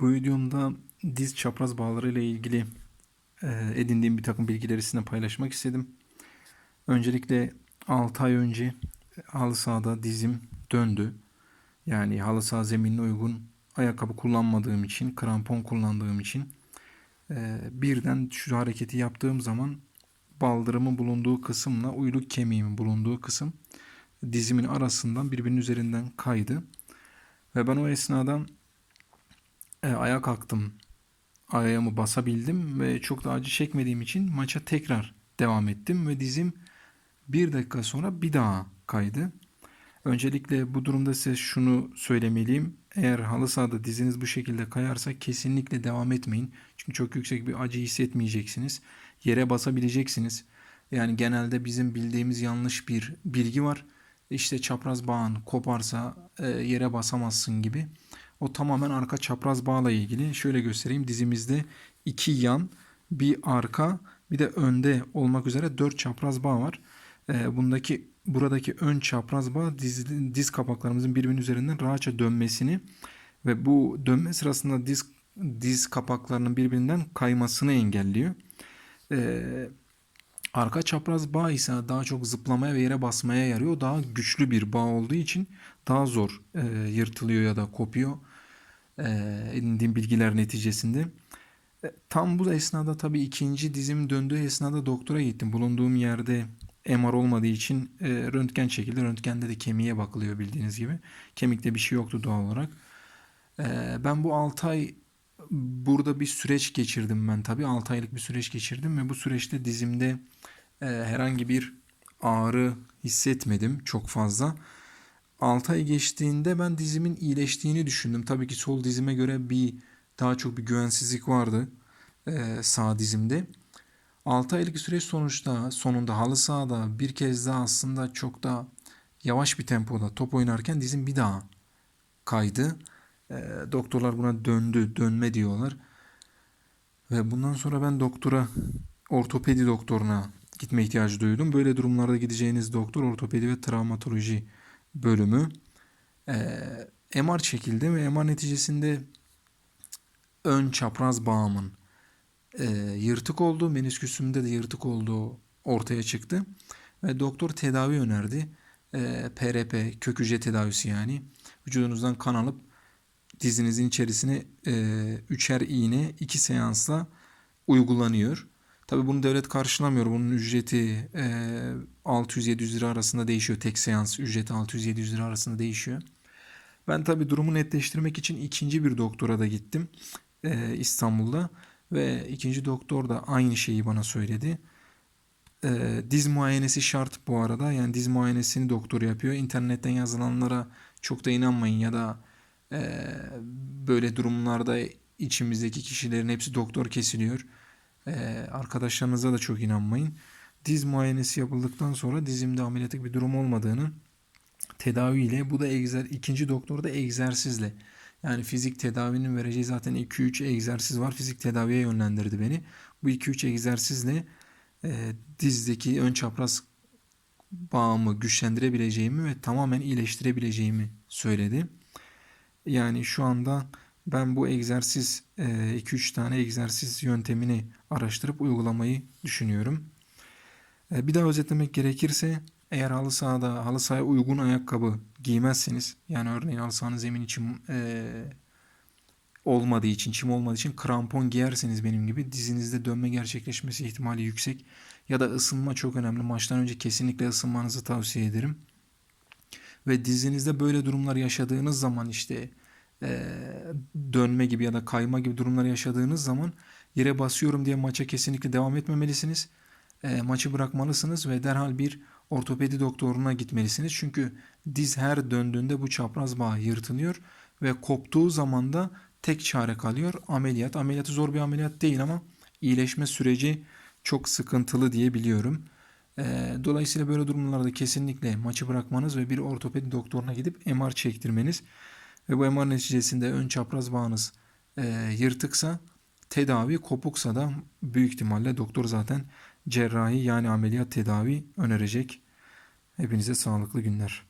Bu videomda diz çapraz bağları ile ilgili e, edindiğim bir takım bilgileri sizinle paylaşmak istedim. Öncelikle 6 ay önce halı sahada dizim döndü. Yani halı saha zeminine uygun ayakkabı kullanmadığım için, krampon kullandığım için e, birden şu hareketi yaptığım zaman baldırımın bulunduğu kısımla uyluk kemiğimin bulunduğu kısım dizimin arasından birbirinin üzerinden kaydı. Ve ben o esnada e, ayağa kalktım. Ayağımı basabildim ve çok da acı çekmediğim için maça tekrar devam ettim ve dizim bir dakika sonra bir daha kaydı. Öncelikle bu durumda size şunu söylemeliyim. Eğer halı sahada diziniz bu şekilde kayarsa kesinlikle devam etmeyin. Çünkü çok yüksek bir acı hissetmeyeceksiniz. Yere basabileceksiniz. Yani genelde bizim bildiğimiz yanlış bir bilgi var. İşte çapraz bağın koparsa e, yere basamazsın gibi. O tamamen arka çapraz bağla ilgili. Şöyle göstereyim. Dizimizde iki yan, bir arka, bir de önde olmak üzere dört çapraz bağ var. E, bundaki buradaki ön çapraz bağ diz, diz kapaklarımızın birbirinin üzerinden rahatça dönmesini ve bu dönme sırasında diz diz kapaklarının birbirinden kaymasını engelliyor. Ee, arka çapraz bağ ise daha çok zıplamaya ve yere basmaya yarıyor. Daha güçlü bir bağ olduğu için daha zor e, yırtılıyor ya da kopuyor. E, edindiğim bilgiler neticesinde. E, tam bu esnada tabii ikinci dizim döndüğü esnada doktora gittim. Bulunduğum yerde MR olmadığı için e, röntgen çekildi. Röntgende de kemiğe bakılıyor bildiğiniz gibi. Kemikte bir şey yoktu doğal olarak. E, ben bu 6 ay burada bir süreç geçirdim ben tabii. 6 aylık bir süreç geçirdim ve bu süreçte dizimde e, herhangi bir ağrı hissetmedim çok fazla. 6 ay geçtiğinde ben dizimin iyileştiğini düşündüm. Tabii ki sol dizime göre bir daha çok bir güvensizlik vardı e, sağ dizimde. 6 aylık süreç sonuçta sonunda halı sahada bir kez daha aslında çok da yavaş bir tempoda top oynarken dizim bir daha kaydı. E, doktorlar buna döndü, dönme diyorlar. Ve bundan sonra ben doktora, ortopedi doktoruna gitme ihtiyacı duydum. Böyle durumlarda gideceğiniz doktor ortopedi ve travmatoloji bölümü. E, MR çekildi ve MR neticesinde ön çapraz bağımın e, yırtık olduğu, menisküsümde de yırtık olduğu ortaya çıktı. Ve doktor tedavi önerdi. E, PRP, kök hücre tedavisi yani. Vücudunuzdan kan alıp dizinizin içerisine e, üçer iğne iki seansla uygulanıyor. Tabi bunu devlet karşılamıyor. Bunun ücreti e, 600-700 lira arasında değişiyor. Tek seans ücreti 600-700 lira arasında değişiyor. Ben tabi durumu netleştirmek için ikinci bir doktora da gittim e, İstanbul'da. Ve ikinci doktor da aynı şeyi bana söyledi. E, diz muayenesi şart bu arada. Yani diz muayenesini doktor yapıyor. İnternetten yazılanlara çok da inanmayın ya da e, böyle durumlarda içimizdeki kişilerin hepsi doktor kesiliyor. E, arkadaşlarınıza da çok inanmayın. Diz muayenesi yapıldıktan sonra dizimde ameliyatlık bir durum olmadığını tedaviyle bu da egzer ikinci doktor da egzersizle yani fizik tedavinin vereceği zaten 2-3 egzersiz var. Fizik tedaviye yönlendirdi beni. Bu 2-3 egzersizle e, dizdeki ön çapraz bağımı güçlendirebileceğimi ve tamamen iyileştirebileceğimi söyledi. Yani şu anda ben bu egzersiz 2-3 e, tane egzersiz yöntemini araştırıp uygulamayı düşünüyorum. Bir daha özetlemek gerekirse eğer halı sahada halı sahaya uygun ayakkabı giymezseniz yani örneğin halı sahanın zemin için e, olmadığı için çim olmadığı için krampon giyerseniz benim gibi dizinizde dönme gerçekleşmesi ihtimali yüksek ya da ısınma çok önemli. Maçtan önce kesinlikle ısınmanızı tavsiye ederim. Ve dizinizde böyle durumlar yaşadığınız zaman işte dönme gibi ya da kayma gibi durumlar yaşadığınız zaman yere basıyorum diye maça kesinlikle devam etmemelisiniz. E, maçı bırakmalısınız ve derhal bir ortopedi doktoruna gitmelisiniz. Çünkü diz her döndüğünde bu çapraz bağ yırtılıyor ve koptuğu zaman da tek çare kalıyor ameliyat. Ameliyatı zor bir ameliyat değil ama iyileşme süreci çok sıkıntılı diye biliyorum. Ee, dolayısıyla böyle durumlarda kesinlikle maçı bırakmanız ve bir ortopedi doktoruna gidip MR çektirmeniz ve bu MR neticesinde ön çapraz bağınız e, yırtıksa tedavi kopuksa da büyük ihtimalle doktor zaten cerrahi yani ameliyat tedavi önerecek. Hepinize sağlıklı günler.